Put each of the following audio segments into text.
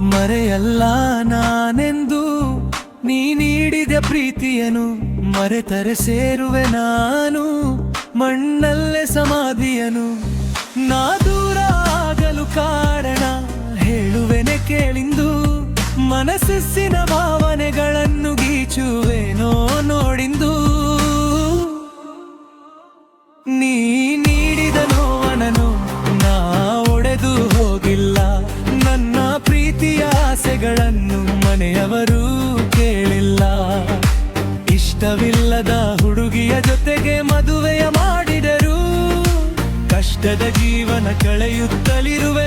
ಮರೆಯಲ್ಲ ನಾನೆಂದು? ನೀ ನೀಡಿದ ಪ್ರೀತಿಯನು ಮರೆತರೆ ಸೇರುವೆ ನಾನು. ಮಣ್ಣಲ್ಲೇ ಸಮಾಧಿಯನು. ನಾ ದೂರ ಆಗಲು ಕಾರಣ ಹೇಳುವೆನೆ ಕೇಳಿಂದು. ಮನಸ್ಸಿನ ಭಾವನೆಗಳನ್ನು ಗೀಚುವೆನೋ ಮನೆಯವರು ಕೇಳಿಲ್ಲ. ಇಷ್ಟವಿಲ್ಲದ ಹುಡುಗಿಯ ಜೊತೆಗೆ ಮದುವೆಯ ಮಾಡಿದರು ಕಷ್ಟದ ಜೀವನ ಕಳೆಯುತ್ತಲಿರುವೆ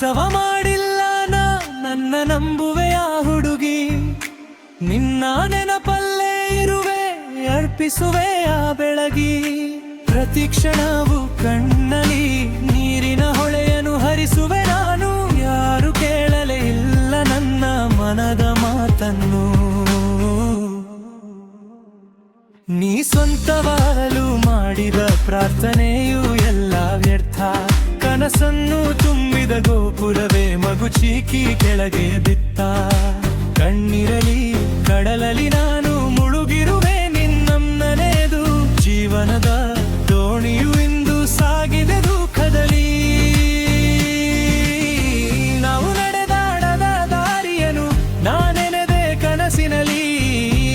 ಮೋಸವ ಮಾಡಿಲ್ಲ ನಾ, ನನ್ನ ನಂಬುವೆಯ ಹುಡುಗಿ. ನಿನ್ನ ನೆನಪಲ್ಲೇ ಇರುವೆ, ಅರ್ಪಿಸುವೆ ಆ ಬೆಳಗಿ. ಪ್ರತಿ ಕ್ಷಣವು ಕಣ್ಣಲ್ಲಿ ನೀರಿನ ಹೊಳೆಯನ್ನು ಹರಿಸುವೆ ನಾನು. ಯಾರು ಕೇಳಲೇ ಇಲ್ಲ ನನ್ನ ಮನದ ಮಾತನ್ನು. ನೀ ಸ್ವಂತವಾಗಲು ಮಾಡಿದ ಪ್ರಾರ್ಥನೆಯು ಎಲ್ಲ ವ್ಯರ್ಥ. ಕನಸನ್ನು ತುಂಬಿದ ಗೋಪುರವೇ ಮಗು ಚೀಕಿ ಕೆಳಗೆ ಬಿತ್ತ. ಕಣ್ಣಿರಲಿ, ಕಡಲಲಿ ನಾನು ಮುಳುಗಿರುವೆ ನಿನ್ನಮ್ಮನೆದು ಜೀವನದ ದೋಣಿಯು ಇಂದು ಸಾಗಿದೆ ದುಃಖದಲ್ಲಿ. ನಾವು ನಡೆದಾಡದ ದಾರಿಯನು ನಾನೆನೆದೆ ಕನಸಿನಲ್ಲಿ.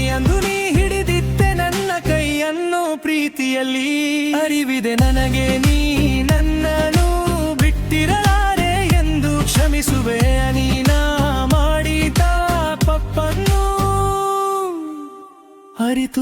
ಅಂದು ನೀ ಹಿಡಿದಿತ್ತೆ ನನ್ನ ಕೈಯನ್ನು ಪ್ರೀತಿಯಲ್ಲಿ. ಅರಿವಿದೆ ನನಗೆ ನೀ ಕ್ಷಮಿಸುವೆ ನೀನ ಮಾಡಿದ ಪಪ್ಪನ್ನು ಅರಿತು